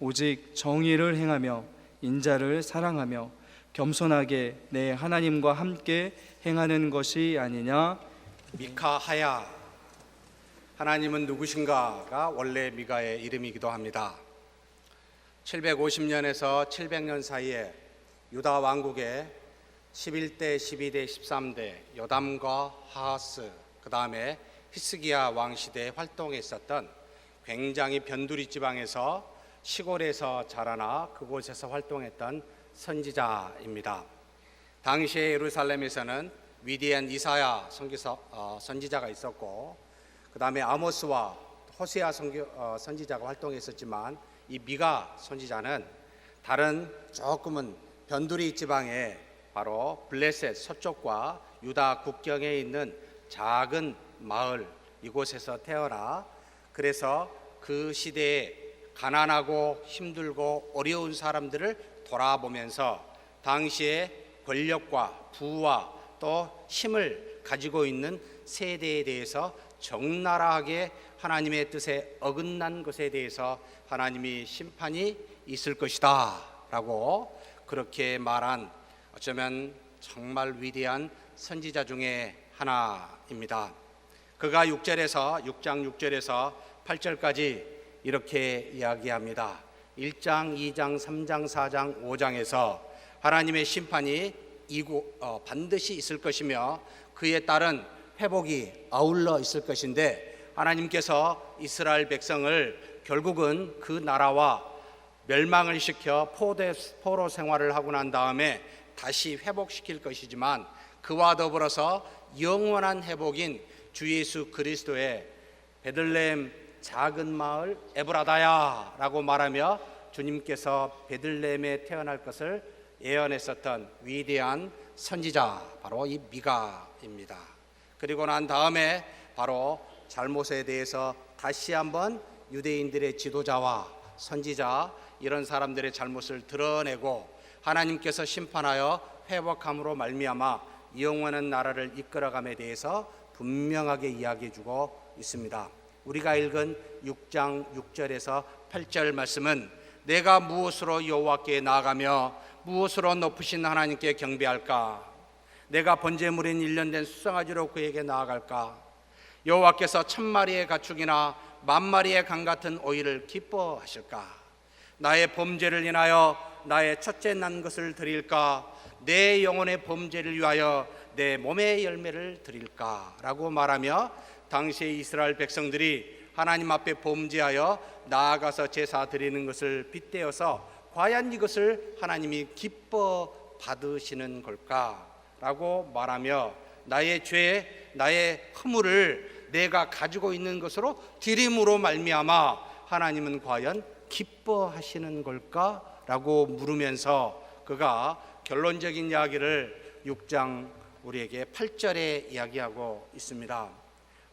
오직 정의를 행하며 인자를 사랑하며 겸손하게 내 하나님과 함께 행하는 것이 아니냐 미카하야 하나님은 누구신가가 원래 미가의 이름이기도 합니다. 750년에서 700년 사이에 유다 왕국의 11대, 12대, 13대 여담과 하하스 그 다음에 히스기야 왕 시대에 활동했었던 굉장히 변두리 지방에서 시골에서 자라나 그곳에서 활동했던 선지자입니다. 당시에 예루살렘에서는 위대한 이사야 선기서 어, 선지자가 있었고 그 다음에 아모스와 호세아 선교, 어, 선지자가 활동했었지만 이 미가 선지자는 다른 조금은 변두리 지방에 바로 블레셋 서쪽과 유다 국경에 있는 작은 마을 이곳에서 태어나 그래서 그 시대에 가난하고 힘들고 어려운 사람들을 돌아보면서 당시의 권력과 부와 또 힘을 가지고 있는 세대에 대해서 적나라하게 하나님의 뜻에 어긋난 것에 대해서 하나님이 심판이 있을 것이다 라고 그렇게 말한 어쩌면 정말 위대한 선지자 중에 하나입니다. 그가 6절에서 6장 6절에서 8절까지 이렇게 이야기합니다. 1장, 2장, 3장, 4장, 5장에서 하나님의 심판이 이고, 어, 반드시 있을 것이며 그에 따른 회복이 아울러 있을 것인데 하나님께서 이스라엘 백성을 결국은 그 나라와 멸망을 시켜 포대, 포로 생활을 하고 난 다음에 다시 회복시킬 것이지만 그와 더불어서 영원한 회복인 주 예수 그리스도의 베들레헴 작은 마을 에브라다야라고 말하며 주님께서 베들레헴에 태어날 것을 예언했었던 위대한 선지자 바로 이 미가입니다. 그리고 난 다음에 바로 잘못에 대해서 다시 한번 유대인들의 지도자와 선지자 이런 사람들의 잘못을 드러내고 하나님께서 심판하여 회복함으로 말미암아 영원한 나라를 이끌어감에 대해서 분명하게 이야기해 주고 있습니다. 우리가 읽은 6장 6절에서 8절 말씀은 내가 무엇으로 여호와께 나아가며 무엇으로 높으신 하나님께 경배할까? 내가 번제물인 일년된 수상아지로 그에게 나아갈까? 여호와께서 천 마리의 가축이나 만 마리의 강 같은 오이를 기뻐하실까? 나의 범죄를 인하여 나의 첫째 난 것을 드릴까? 내 영혼의 범죄를 위하여 내 몸의 열매를 드릴까 라고 말하며 당시의 이스라엘 백성들이 하나님 앞에 범죄하여 나아가서 제사 드리는 것을 빗대어서 과연 이것을 하나님이 기뻐 받으시는 걸까라고 말하며 나의 죄, 나의 허물을 내가 가지고 있는 것으로 드림으로 말미암아 하나님은 과연 기뻐하시는 걸까라고 물으면서 그가 결론적인 이야기를 6장 우리에게 8절에 이야기하고 있습니다.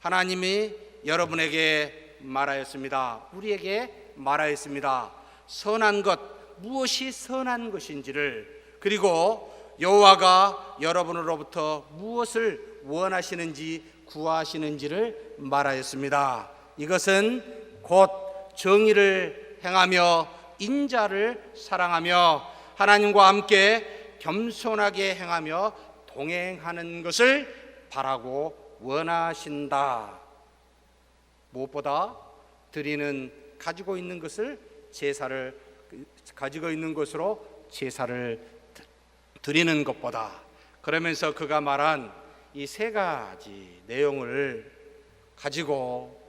하나님이 여러분에게 말하였습니다. 우리에게 말하였습니다. 선한 것 무엇이 선한 것인지를 그리고 여호와가 여러분으로부터 무엇을 원하시는지 구하시는지를 말하였습니다. 이것은 곧 정의를 행하며 인자를 사랑하며 하나님과 함께 겸손하게 행하며 동행하는 것을 바라고 원하신다. 무엇보다 드리는 가지고 있는 것을 제사를 가지고 있는 것으로 제사를 드리는 것보다 그러면서 그가 말한 이 세 가지 내용을 가지고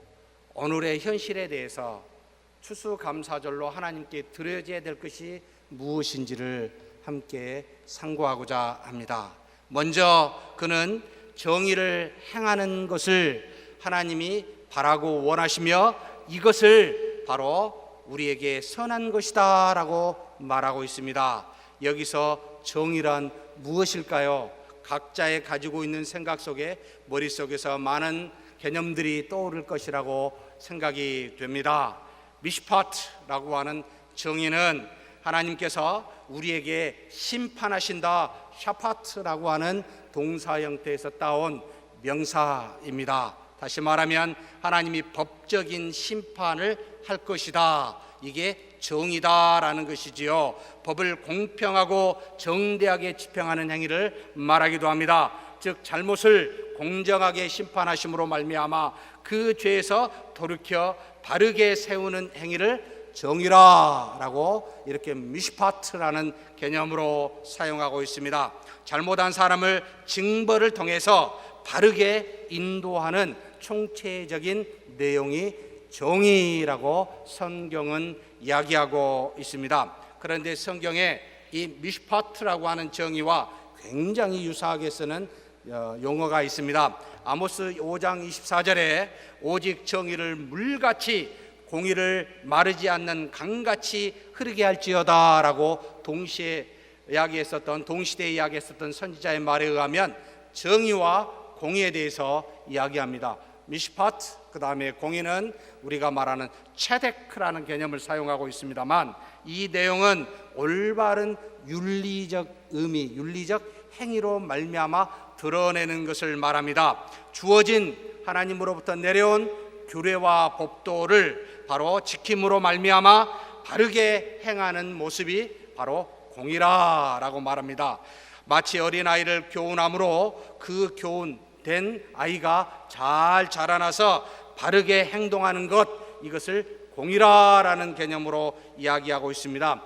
오늘의 현실에 대해서 추수감사절로 하나님께 드려져야 될 것이 무엇인지를 함께 상고하고자 합니다. 먼저 그는 정의를 행하는 것을 하나님이 바라고 원하시며 이것을 바로 우리에게 선한 것이다 라고 말하고 있습니다. 여기서 정의란 무엇일까요? 각자의 가지고 있는 생각 속에 머릿속에서 많은 개념들이 떠오를 것이라고 생각이 됩니다. 미시파트라고 하는 정의는 하나님께서 우리에게 심판하신다 샤파트라고 하는 동사 형태에서 따온 명사입니다. 다시 말하면 하나님이 법적인 심판을 할 것이다. 이게 정의다라는 것이지요. 법을 공평하고 정대하게 집행하는 행위를 말하기도 합니다. 즉 잘못을 공정하게 심판하심으로 말미암아 그 죄에서 돌이켜 바르게 세우는 행위를 정의라라고 이렇게 미시파트라는 개념으로 사용하고 있습니다. 잘못한 사람을 징벌을 통해서 바르게 인도하는 총체적인 내용이 정의라고 성경은 이야기하고 있습니다. 그런데 성경에 이 미시파트라고 하는 정의와 굉장히 유사하게 쓰는 어, 용어가 있습니다. 아모스 5장 24절에 오직 정의를 물같이 공의를 마르지 않는 강같이 흐르게 할지어다라고 동시에 이야기했었던 동시대에 이야기했었던 선지자의 말에 의하면 정의와 공의에 대해서 이야기합니다. 미시파트 그 다음에 공의는 우리가 말하는 체데크라는 개념을 사용하고 있습니다만 이 내용은 올바른 윤리적 의미, 윤리적 행위로 말미암아 드러내는 것을 말합니다. 주어진 하나님으로부터 내려온 규례와 법도를 바로 지킴으로 말미암아 바르게 행하는 모습이 바로 공이라라고 말합니다. 마치 어린아이를 교훈함으로 그 교훈된 아이가 잘 자라나서 바르게 행동하는 것 이것을 공이라라는 개념으로 이야기하고 있습니다.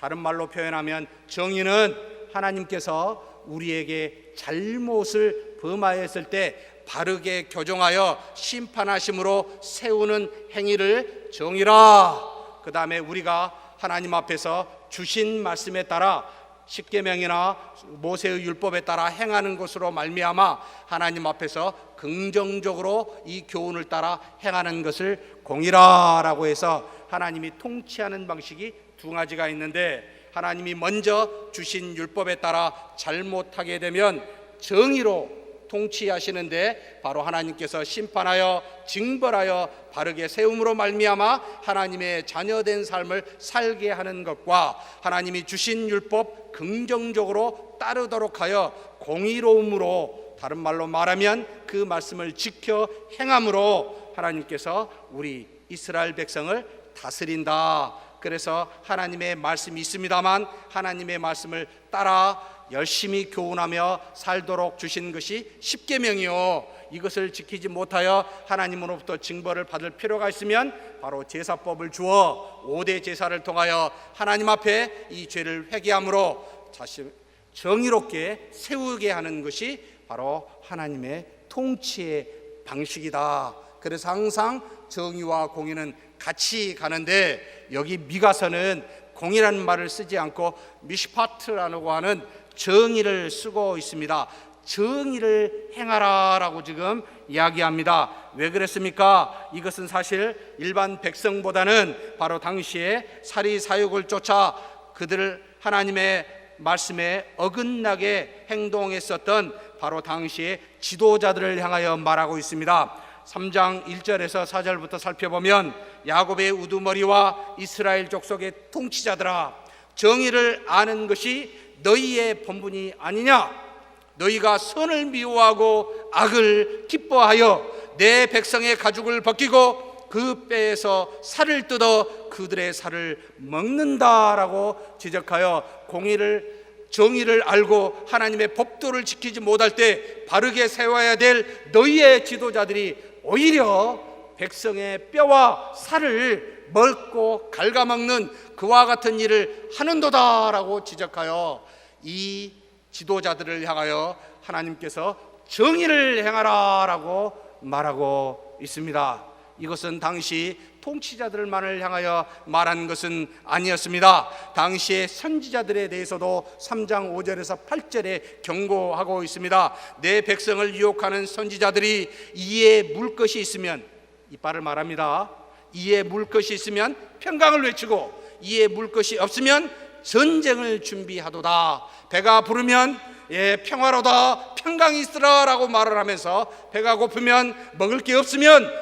다른 말로 표현하면 정의는 하나님께서 우리에게 잘못을 범하였을 때 바르게 교정하여 심판하심으로 세우는 행위를 정의라. 그 다음에 우리가 하나님 앞에서 주신 말씀에 따라 십계명이나 모세의 율법에 따라 행하는 것으로 말미암아 하나님 앞에서 긍정적으로 이 교훈을 따라 행하는 것을 공이라라고 해서 하나님이 통치하는 방식이 두 가지가 있는데 하나님이 먼저 주신 율법에 따라 잘못하게 되면 정의로 통치하시는데 바로 하나님께서 심판하여 징벌하여 바르게 세움으로 말미암아 하나님의 자녀된 삶을 살게 하는 것과 하나님이 주신 율법 긍정적으로 따르도록 하여 공의로움으로 다른 말로 말하면 그 말씀을 지켜 행함으로 하나님께서 우리 이스라엘 백성을 다스린다. 그래서 하나님의 말씀이 있습니다만 하나님의 말씀을 따라 열심히 교훈하며 살도록 주신 것이 십계명이요. 이것을 지키지 못하여 하나님으로부터 징벌을 받을 필요가 있으면 바로 제사법을 주어 오대 제사를 통하여 하나님 앞에 이 죄를 회개함으로 자신 정의롭게 세우게 하는 것이 바로 하나님의 통치의 방식이다. 그래서 항상 정의와 공의는 같이 가는데 여기 미가서는 공의라는 말을 쓰지 않고 미시파트라고 하는 정의를 쓰고 있습니다. 정의를 행하라라고 지금 이야기합니다. 왜 그랬습니까? 이것은 사실 일반 백성보다는 바로 당시에 사리 사욕을 쫓아 그들을 하나님의 말씀에 어긋나게 행동했었던 바로 당시의 지도자들을 향하여 말하고 있습니다. 3장 1절에서 4절부터 살펴보면 야곱의 우두머리와 이스라엘 족속의 통치자들아 정의를 아는 것이 너희의 본분이 아니냐? 너희가 선을 미워하고 악을 기뻐하여 내 백성의 가죽을 벗기고 그 뼈에서 살을 뜯어 그들의 살을 먹는다라고 지적하여 공의를 정의를 알고 하나님의 법도를 지키지 못할 때 바르게 세워야 될 너희의 지도자들이 오히려 백성의 뼈와 살을 먹고 갉아먹는 그와 같은 일을 하는도다라고 지적하여 이 지도자들을 향하여 하나님께서 정의를 행하라라고 말하고 있습니다. 이것은 당시 통치자들만을 향하여 말한 것은 아니었습니다. 당시의 선지자들에 대해서도 3장 5절에서 8절에 경고하고 있습니다. 내 백성을 유혹하는 선지자들이 이에 물 것이 있으면 이빨을 말합니다. 이에 물 것이 있으면 평강을 외치고 이에 물 것이 없으면 전쟁을 준비하도다. 배가 부르면 예 평화로다 평강이 있으라라고 말을 하면서 배가 고프면 먹을 게 없으면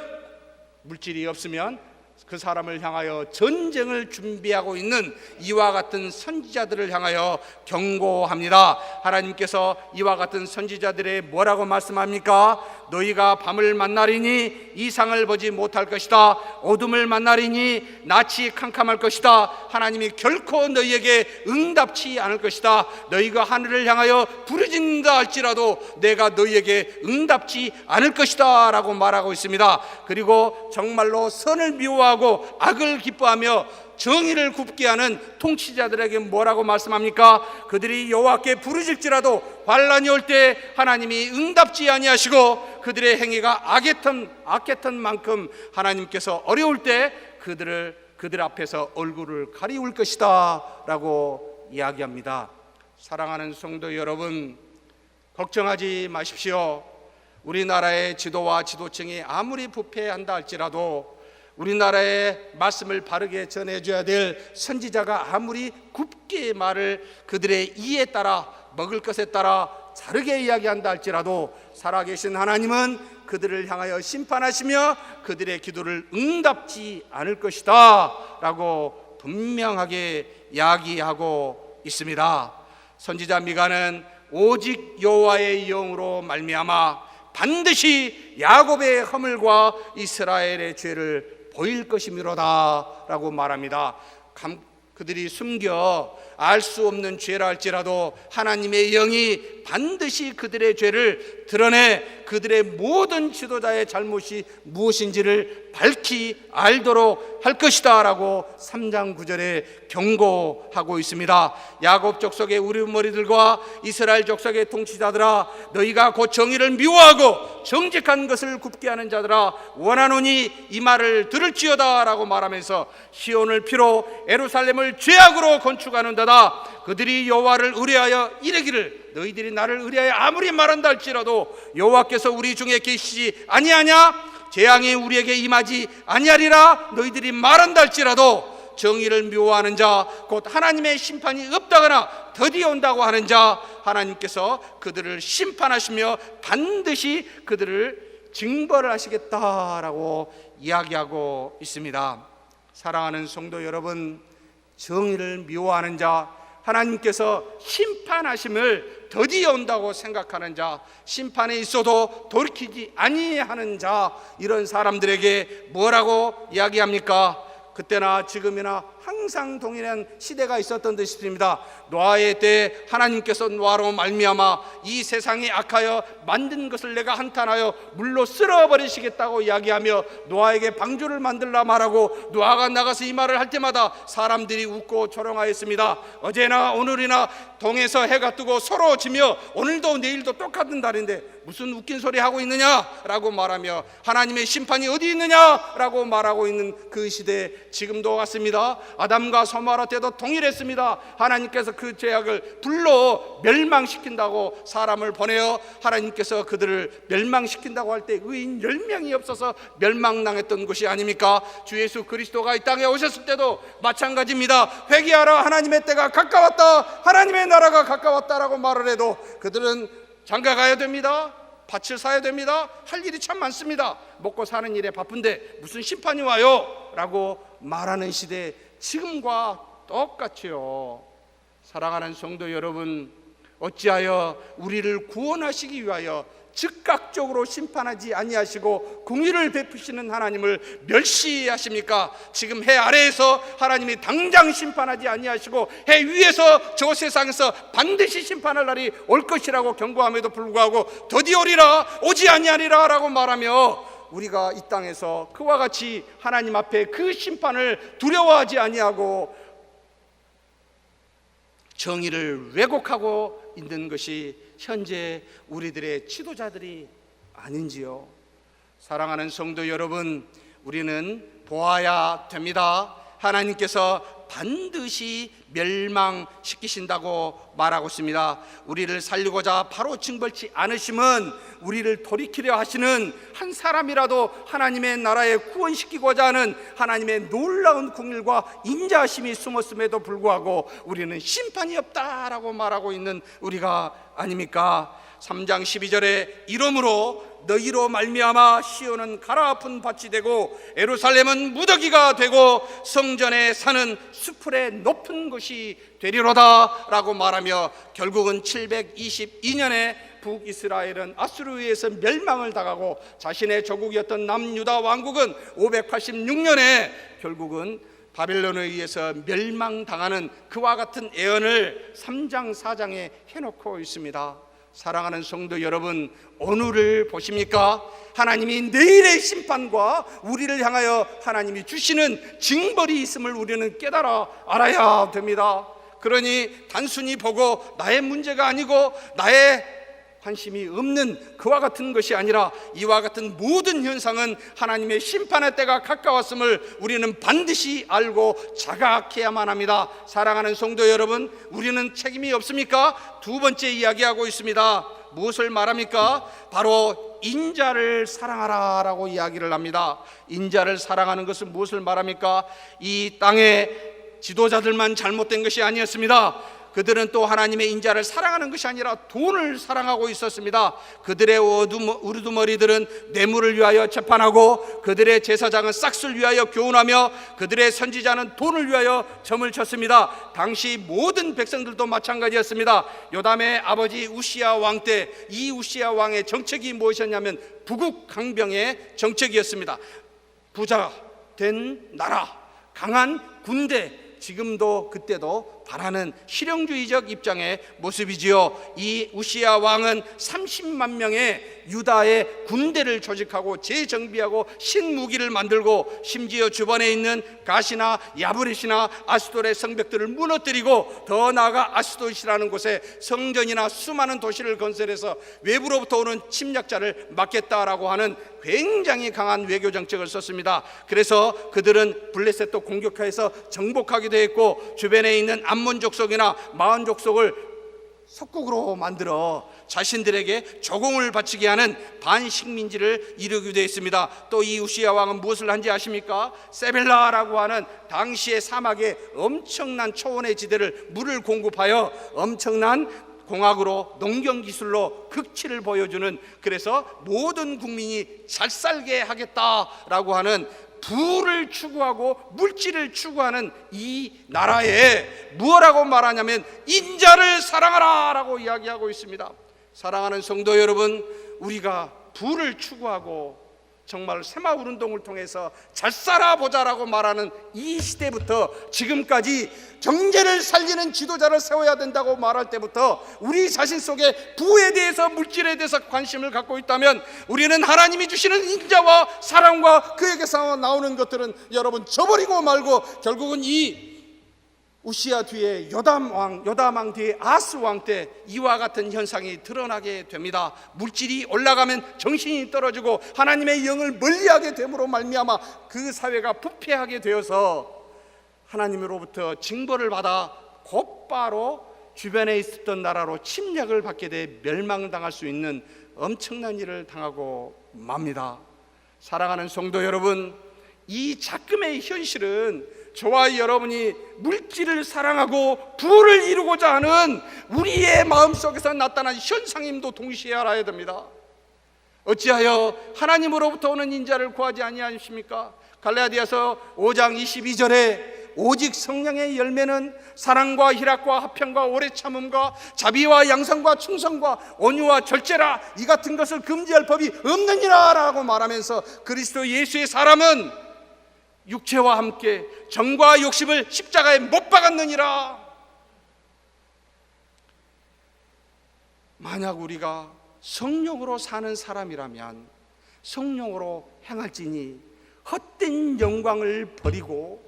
물질이 없으면 그 사람을 향하여 전쟁을 준비하고 있는 이와 같은 선지자들을 향하여 경고합니다. 하나님께서 이와 같은 선지자들의 뭐라고 말씀합니까? 너희가 밤을 만나리니 이상을 보지 못할 것이다. 어둠을 만나리니 낯이 캄캄할 것이다. 하나님이 결코 너희에게 응답치 않을 것이다. 너희가 하늘을 향하여 부르짖는다 할지라도 내가 너희에게 응답치 않을 것이다. 라고 말하고 있습니다. 그리고 정말로 선을 미워하고 악을 기뻐하며 정의를 굽게 하는 통치자들에게 뭐라고 말씀합니까? 그들이 여호와께 부르짖지라도 환란이 올 때 하나님이 응답지 아니하시고 그들의 행위가 악했던 악했던 만큼 하나님께서 어려울 때 그들을 그들 앞에서 얼굴을 가리울 것이다라고 이야기합니다. 사랑하는 성도 여러분, 걱정하지 마십시오. 우리나라의 지도와 지도층이 아무리 부패한다 할지라도 우리나라의 말씀을 바르게 전해줘야 될 선지자가 아무리 굽게 말을 그들의 이에 따라 먹을 것에 따라 다르게 이야기한다 할지라도 살아계신 하나님은 그들을 향하여 심판하시며 그들의 기도를 응답지 않을 것이다 라고 분명하게 이야기하고 있습니다. 선지자 미가는 오직 여호와의 영으로 말미암아 반드시 야곱의 허물과 이스라엘의 죄를 보일 것이미로다라고 말합니다. 감- 그들이 숨겨 알 수 없는 죄라 할지라도 하나님의 영이 반드시 그들의 죄를 드러내 그들의 모든 지도자의 잘못이 무엇인지를 밝히 알도록 할 것이다라고 3장 9절에 경고하고 있습니다. 야곱 족속의 우리머리들과 이스라엘 족속의 통치자들아 너희가 곧 정의를 미워하고 정직한 것을 굽게 하는 자들아 원하노니 이 말을 들을지어다라고 말하면서 시온을 피로 에루살렘을 죄악으로 건축하는도다 그들이 여호와를 의뢰하여 이르기를 너희들이 나를 의뢰하여 아무리 말한다 할지라도 여호와께서 우리 중에 계시지 아니하냐 재앙이 우리에게 임하지 아니하리라 너희들이 말한다 할지라도 정의를 미워하는 자 곧 하나님의 심판이 없다거나 더디어 온다고 하는 자 하나님께서 그들을 심판하시며 반드시 그들을 징벌을 하시겠다라고 이야기하고 있습니다. 사랑하는 성도 여러분, 정의를 미워하는 자, 하나님께서 심판하심을 더디어 온다고 생각하는 자, 심판에 있어도 돌이키지 아니하는 자, 이런 사람들에게 뭐라고 이야기합니까? 그때나 지금이나 항상 동일한 시대가 있었던 듯 싶습니다. 노아의 때 하나님께서 노아로 말미암아 이 세상이 악하여 만든 것을 내가 한탄하여 물로 쓸어 버리시겠다고 이야기하며 노아에게 방주를 만들라 말하고 노아가 나가서 이 말을 할 때마다 사람들이 웃고 조롱하였습니다. 어제나 오늘이나 동에서 해가 뜨고 서로 지며 오늘도 내일도 똑같은 달인데 무슨 웃긴 소리 하고 있느냐라고 말하며 하나님의 심판이 어디 있느냐라고 말하고 있는 그 시대 지금도 같습니다. 아담과 소마라 때도 동일했습니다. 하나님께서 그 죄악을 불로 멸망시킨다고 사람을 보내어 하나님께서 그들을 멸망시킨다고 할 때 의인 10명이 없어서 멸망당했던 것이 아닙니까? 주 예수 그리스도가 이 땅에 오셨을 때도 마찬가지입니다. 회개하라 하나님의 때가 가까웠다. 하나님의 나라가 가까웠다라고 말을 해도 그들은 장가 가야 됩니다. 밭을 사야 됩니다. 할 일이 참 많습니다. 먹고 사는 일에 바쁜데 무슨 심판이 와요? 라고 말하는 시대 지금과 똑같이요. 사랑하는 성도 여러분, 어찌하여 우리를 구원하시기 위하여 즉각적으로 심판하지 아니하시고 공의를 베푸시는 하나님을 멸시 하십니까? 지금 해 아래에서 하나님이 당장 심판하지 아니하시고 해 위에서 저 세상에서 반드시 심판할 날이 올 것이라고 경고함에도 불구하고 더디 오리라 오지 아니하리라라고 말하며 우리가 이 땅에서 그와 같이 하나님 앞에 그 심판을 두려워하지 아니하고 정의를 왜곡하고 있는 것이 현재 우리들의 지도자들이 아닌지요. 사랑하는 성도 여러분, 우리는 보아야 됩니다. 하나님께서 반드시 멸망시키신다고 말하고 있습니다. 우리를 살리고자 바로 징벌치 않으심은 우리를 돌이키려 하시는 한 사람이라도 하나님의 나라에 구원시키고자 하는 하나님의 놀라운 국률과 인자하심이 숨었음에도 불구하고 우리는 심판이 없다라고 말하고 있는 우리가 아닙니까? 3장 12절에 이러므로 너희로 말미암아 시온은 가라아픈 밭이 되고 에루살렘은 무더기가 되고 성전에 사는 수풀의 높은 곳이 되리로다라고 말하며 결국은 722년에 북이스라엘은 아수르에서 멸망을 당하고 자신의 조국이었던 남유다 왕국은 586년에 결국은 바벨론에 의해서 멸망당하는 그와 같은 예언을 3장 4장에 해놓고 있습니다. 사랑하는 성도 여러분, 오늘을 보십니까? 하나님이 내일의 심판과 우리를 향하여 하나님이 주시는 징벌이 있음을 우리는 깨달아 알아야 됩니다. 그러니 단순히 보고 나의 문제가 아니고 나의 관심이 없는 그와 같은 것이 아니라 이와 같은 모든 현상은 하나님의 심판의 때가 가까웠음을 우리는 반드시 알고 자각해야만 합니다. 사랑하는 성도 여러분, 우리는 책임이 없습니까? 두 번째 이야기하고 있습니다. 무엇을 말합니까? 바로 인자를 사랑하라 라고 이야기를 합니다. 인자를 사랑하는 것은 무엇을 말합니까? 이 땅의 지도자들만 잘못된 것이 아니었습니다. 그들은 또 하나님의 인자를 사랑하는 것이 아니라 돈을 사랑하고 있었습니다. 그들의 우르두머리들은 뇌물을 위하여 재판하고 그들의 제사장은 싹을 위하여 교훈하며 그들의 선지자는 돈을 위하여 점을 쳤습니다. 당시 모든 백성들도 마찬가지였습니다. 요담의 아버지 우시아 왕 때 이 우시아 왕의 정책이 무엇이었냐면 부국 강병의 정책이었습니다. 부자 된 나라, 강한 군대, 지금도 그때도 바라는 실용주의적 입장의 모습이지요. 이 우시아 왕은 30만 명의 유다의 군대를 조직하고 재정비하고 신무기를 만들고 심지어 주변에 있는 가시나 야브렛이나 아스돌의 성벽들을 무너뜨리고 더 나아가 아스돌이라는 곳에 성전이나 수많은 도시를 건설해서 외부로부터 오는 침략자를 막겠다라고 하는 굉장히 강한 외교 정책을 썼습니다. 그래서 그들은 블레셋도 공격해서 정복하기도 했고 주변에 있는 암몬 족속이나 마온 족속을 속국으로 만들어 자신들에게 조공을 바치게 하는 반식민지를 이루기도 했습니다. 또 이 우시아 왕은 무엇을 한지 아십니까? 세벨라라고 하는 당시의 사막에 엄청난 초원의 지대를 물을 공급하여 엄청난 공학으로 농경 기술로 극치를 보여주는 그래서 모든 국민이 잘 살게 하겠다라고 하는 부를 추구하고 물질을 추구하는 이 나라에 무엇라고 말하냐면 인자를 사랑하라라고 이야기하고 있습니다. 사랑하는 성도 여러분, 우리가 부를 추구하고 정말 새마을 운동을 통해서 잘 살아보자라고 말하는 이 시대부터 지금까지 경제를 살리는 지도자를 세워야 된다고 말할 때부터 우리 자신 속에 부에 대해서 물질에 대해서 관심을 갖고 있다면 우리는 하나님이 주시는 인자와 사랑과 그에게서 나오는 것들은 여러분 저버리고 말고 결국은 이 우시아 뒤에 요담 왕, 요담 왕 뒤에 아스 왕 때 이와 같은 현상이 드러나게 됩니다. 물질이 올라가면 정신이 떨어지고 하나님의 영을 멀리하게 됨으로 말미암아 그 사회가 부패하게 되어서 하나님으로부터 징벌을 받아 곧바로 주변에 있었던 나라로 침략을 받게 돼 멸망당할 수 있는 엄청난 일을 당하고 맙니다. 사랑하는 성도 여러분, 이 작금의 현실은 저와 여러분이 물질을 사랑하고 부를 이루고자 하는 우리의 마음속에서 나타난 현상임도 동시에 알아야 됩니다. 어찌하여 하나님으로부터 오는 인자를 구하지 아니하십니까? 갈라디아서 5장 22절에 오직 성령의 열매는 사랑과 희락과 화평과 오래 참음과 자비와 양성과 충성과 온유와 절제라 이 같은 것을 금지할 법이 없느니라라고 말하면서 그리스도 예수의 사람은 육체와 함께 정과 욕심을 십자가에 못 박았느니라. 만약 우리가 성령으로 사는 사람이라면 성령으로 행할지니 헛된 영광을 버리고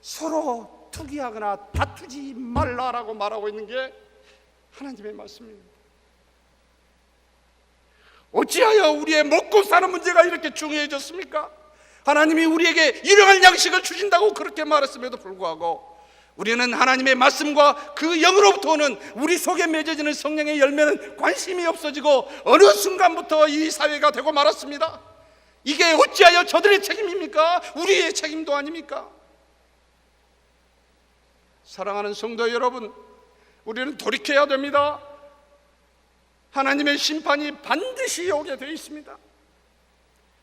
서로 투기하거나 다투지 말라라고 말하고 있는 게 하나님의 말씀입니다. 어찌하여 우리의 먹고 사는 문제가 이렇게 중요해졌습니까? 하나님이 우리에게 일용할 양식을 주신다고 그렇게 말했음에도 불구하고 우리는 하나님의 말씀과 그 영으로부터 오는 우리 속에 맺어지는 성령의 열매는 관심이 없어지고 어느 순간부터 이 사회가 되고 말았습니다. 이게 어찌하여 저들의 책임입니까? 우리의 책임도 아닙니까? 사랑하는 성도 여러분, 우리는 돌이켜야 됩니다. 하나님의 심판이 반드시 오게 되어 있습니다.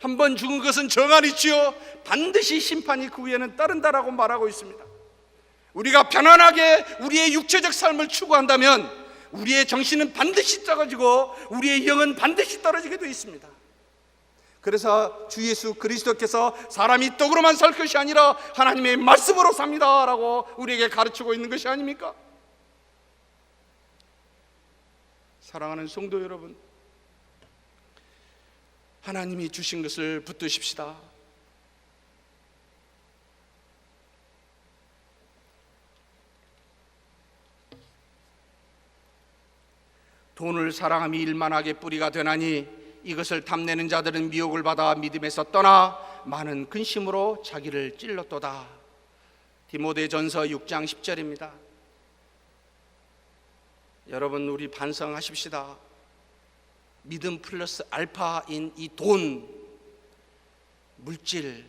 한 번 죽은 것은 정한이지요. 반드시 심판이 그 위에는 따른다라고 말하고 있습니다. 우리가 편안하게 우리의 육체적 삶을 추구한다면 우리의 정신은 반드시 떨어지고 우리의 영은 반드시 떨어지게 되어 있습니다. 그래서 주 예수 그리스도께서 사람이 떡으로만 살 것이 아니라 하나님의 말씀으로 삽니다라고 우리에게 가르치고 있는 것이 아닙니까? 사랑하는 성도 여러분, 하나님이 주신 것을 붙드십시다. 돈을 사랑함이 일만하게 뿌리가 되나니 이것을 탐내는 자들은 미혹을 받아 믿음에서 떠나 많은 근심으로 자기를 찔렀도다. 디모데전서 6장 10절입니다. 여러분 우리 반성하십시다. 믿음 플러스 알파인 이 돈, 물질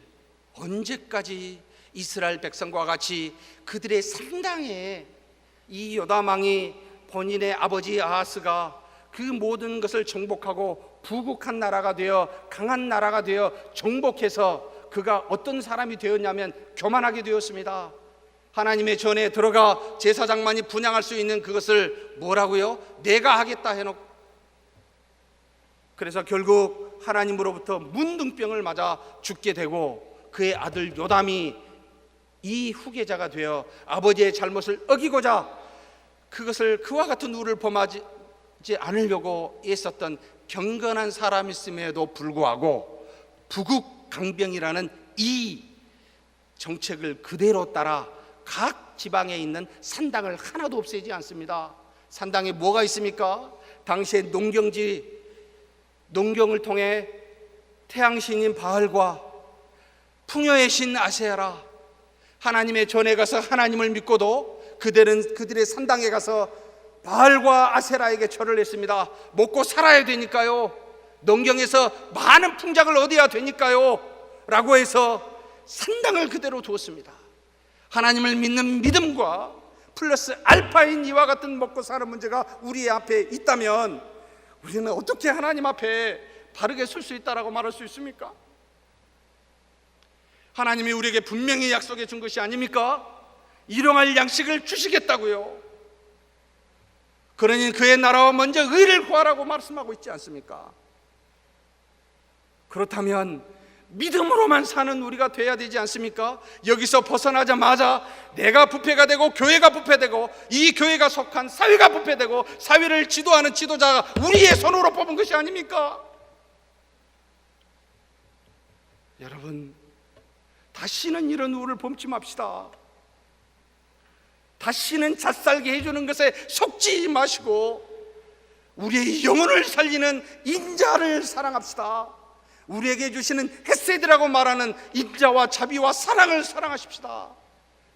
언제까지 이스라엘 백성과 같이 그들의 상당에 이 요다망이 본인의 아버지 아하스가 그 모든 것을 정복하고 부국한 나라가 되어 강한 나라가 되어 정복해서 그가 어떤 사람이 되었냐면 교만하게 되었습니다. 하나님의 전에 들어가 제사장만이 분양할 수 있는 그것을 뭐라고요? 내가 하겠다 해놓고 그래서 결국 하나님으로부터 문둥병을 맞아 죽게 되고 그의 아들 요담이 이 후계자가 되어 아버지의 잘못을 어기고자 그것을 그와 같은 우를 범하지 않으려고 애썼던 경건한 사람이었음에도 불구하고 부국 강병이라는 이 정책을 그대로 따라 각 지방에 있는 산당을 하나도 없애지 않습니다. 산당에 뭐가 있습니까? 당시의 농경지 농경을 통해 태양신인 바알과 풍요의 신 아세라 하나님의 전에 가서 하나님을 믿고도 그들은 그들의 산당에 가서 바알과 아세라에게 절을 했습니다. 먹고 살아야 되니까요. 농경에서 많은 풍작을 얻어야 되니까요. 라고 해서 산당을 그대로 두었습니다. 하나님을 믿는 믿음과 플러스 알파인 이와 같은 먹고 사는 문제가 우리 앞에 있다면 우리는 어떻게 하나님 앞에 바르게 설 수 있다라고 말할 수 있습니까? 하나님이 우리에게 분명히 약속해 준 것이 아닙니까? 일용할 양식을 주시겠다고요. 그러니 그의 나라와 먼저 의를 구하라고 말씀하고 있지 않습니까? 그렇다면 믿음으로만 사는 우리가 돼야 되지 않습니까? 여기서 벗어나자마자 내가 부패가 되고 교회가 부패되고 이 교회가 속한 사회가 부패되고 사회를 지도하는 지도자가 우리의 손으로 뽑은 것이 아닙니까? 여러분 다시는 이런 우를 범치 맙시다. 다시는 잣살게 해주는 것에 속지 마시고 우리의 영혼을 살리는 인자를 사랑합시다. 우리에게 주시는 헤세드라고 말하는 인자와 자비와 사랑을 사랑하십시다.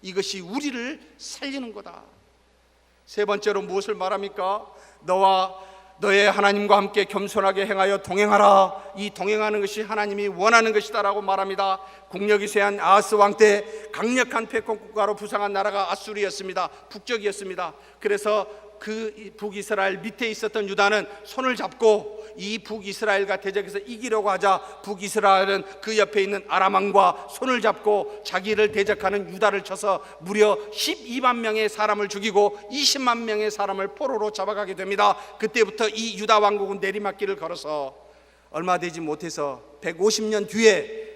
이것이 우리를 살리는 거다. 세 번째로 무엇을 말합니까? 너와 너의 하나님과 함께 겸손하게 행하여 동행하라. 이 동행하는 것이 하나님이 원하는 것이다라고 말합니다. 국력이 쇠한 아하스 왕 때 강력한 패권 국가로 부상한 나라가 아수리였습니다. 북쪽이었습니다. 그래서 그 북이스라엘 밑에 있었던 유다는 손을 잡고 이 북이스라엘과 대적해서 이기려고 하자 북이스라엘은 그 옆에 있는 아람왕과 손을 잡고 자기를 대적하는 유다를 쳐서 무려 12만 명의 사람을 죽이고 20만 명의 사람을 포로로 잡아가게 됩니다. 그때부터 이 유다 왕국은 내리막길을 걸어서 얼마 되지 못해서 150년 뒤에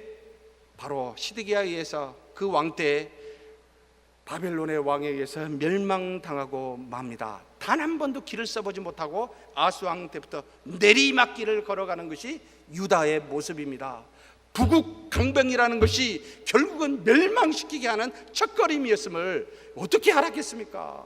바로 시드기야에 의해서 그 왕때 바벨론의 왕에 의해서 멸망당하고 맙니다. 단 한 번도 길을 써보지 못하고 아수 왕 때부터 내리막길을 걸어가는 것이 유다의 모습입니다. 부국 강병이라는 것이 결국은 멸망시키게 하는 첫걸음이었음을 어떻게 알았겠습니까?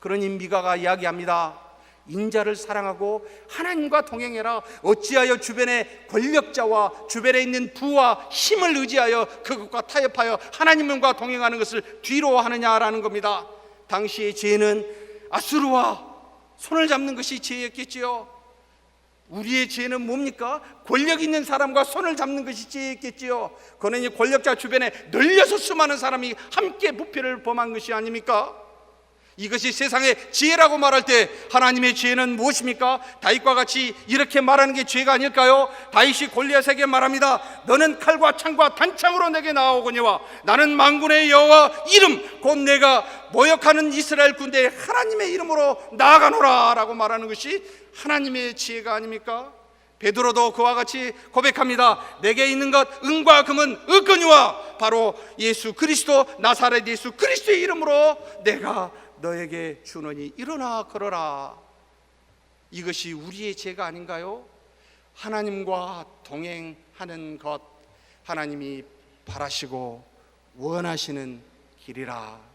그러니 미가가 이야기합니다. 인자를 사랑하고 하나님과 동행해라. 어찌하여 주변의 권력자와 주변에 있는 부와 힘을 의지하여 그것과 타협하여 하나님과 동행하는 것을 뒤로 하느냐라는 겁니다. 당시의 죄는 아수르와 손을 잡는 것이 죄였겠지요. 우리의 죄는 뭡니까? 권력 있는 사람과 손을 잡는 것이 죄였겠지요. 그는 이 권력자 주변에 널려서 수많은 사람이 함께 부패를 범한 것이 아닙니까? 이것이 세상의 지혜라고 말할 때 하나님의 지혜는 무엇입니까? 다윗과 같이 이렇게 말하는 게 죄가 아닐까요? 다윗이 골리앗에게 말합니다. 너는 칼과 창과 단창으로 내게 나오거니와 나는 만군의 여호와 이름 곧 내가 모욕하는 이스라엘 군대의 하나님의 이름으로 나아가노라라고 말하는 것이 하나님의 지혜가 아닙니까? 베드로도 그와 같이 고백합니다. 내게 있는 것 은과 금은 없거니와 바로 예수 그리스도 나사렛 예수 그리스도의 이름으로 내가 너에게 주노니 일어나 걸어라. 이것이 우리의 죄가 아닌가요? 하나님과 동행하는 것 하나님이 바라시고 원하시는 길이라.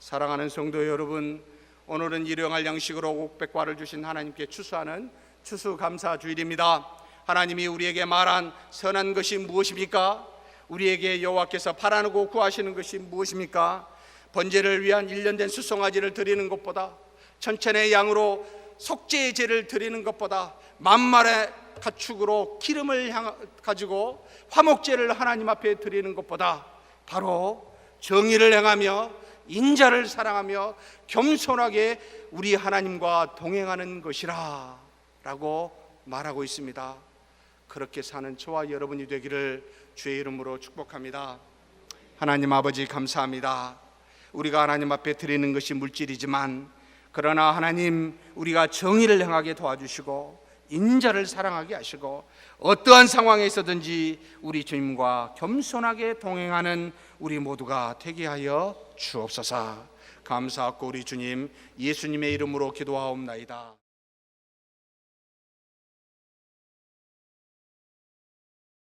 사랑하는 성도 여러분, 오늘은 일용할 양식으로 옥백과를 주신 하나님께 추수하는 추수감사 주일입니다. 하나님이 우리에게 말한 선한 것이 무엇입니까? 우리에게 여호와께서 바라고 구하시는 것이 무엇입니까? 번제를 위한 일련된 수송아지를 드리는 것보다 천천의 양으로 속죄의 제를 드리는 것보다 만말의 가축으로 기름을 향 가지고 화목제를 하나님 앞에 드리는 것보다 바로 정의를 행하며 인자를 사랑하며 겸손하게 우리 하나님과 동행하는 것이라 라고 말하고 있습니다. 그렇게 사는 저와 여러분이 되기를 주의 이름으로 축복합니다. 하나님 아버지 감사합니다. 우리가 하나님 앞에 드리는 것이 물질이지만 그러나 하나님 우리가 정의를 행하게 도와주시고 인자를 사랑하게 하시고 어떠한 상황에 있어든지 우리 주님과 겸손하게 동행하는 우리 모두가 되게 하여 주옵소서. 감사하고 우리 주님 예수님의 이름으로 기도하옵나이다.